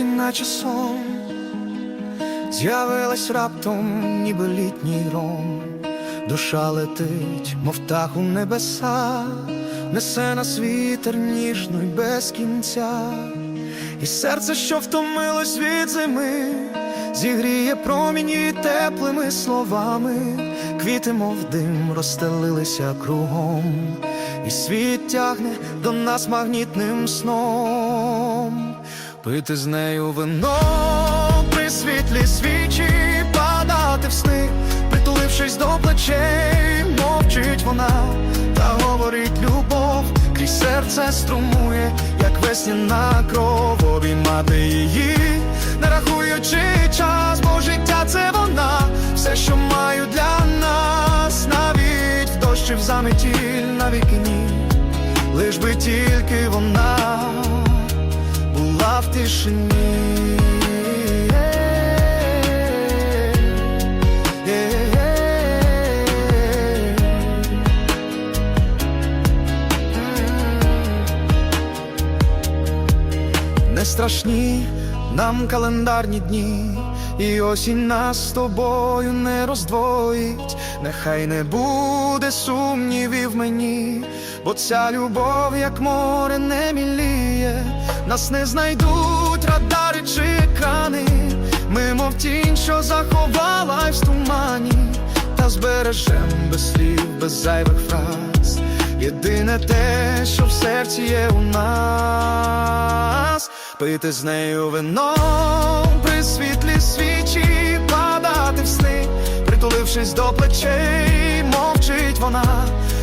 сорочці, наче сон, з'явилась раптом, ніби літній ром, душа летить, мов птах у небеса, несе нас вітер ніжно й без кінця, і серце, що втомилось від зими, зігріє проміні теплими словами, квіти, мов дим, розстелилися кругом, і світ тягне до нас магнітним сном, пити з нею вино при світлі свічі, падати в сни, притулившись до плечей, мовчить вона та говорить любов, крізь серце струмує, як весняна кров, обіймати її, не рахуючи час, бо життя це вона, все, що маю для нас, навіть в дощі в заметіль на вікні, лиш би тільки вона в тишині. Не страшні нам календарні дні, і осінь нас з тобою не роздвоїть, нехай не буде сумнівів мені, бо ця любов, як море, не міліє, нас не знайдуть радари чи екрани, ми, мов тінь, що заховалась в тумані, та збережем без слів, без зайвих фраз. Єдине те, що в серці є у нас, пити з нею вино притулившись до плечей, мовчить вона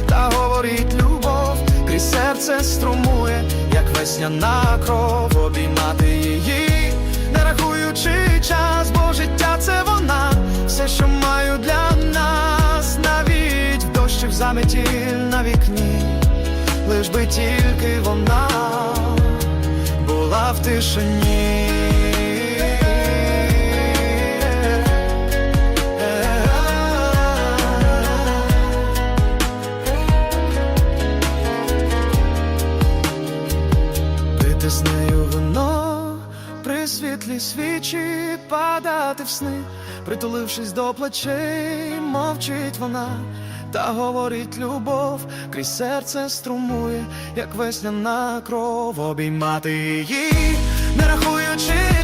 та говорить любов, крізь серце струмує, як весняна кров, обіймати її, не рахуючи час, бо життя це вона, все, що маю для нас, навіть в дощі в заметіль на вікні, лиш би тільки вона була в тишині. Пити з нею вино при світлі свічі, падати в сни, притулившись до плечей, мовчить вона та говорить любов, крізь серце струмує, як весняна кров, обіймати її, не рахуючи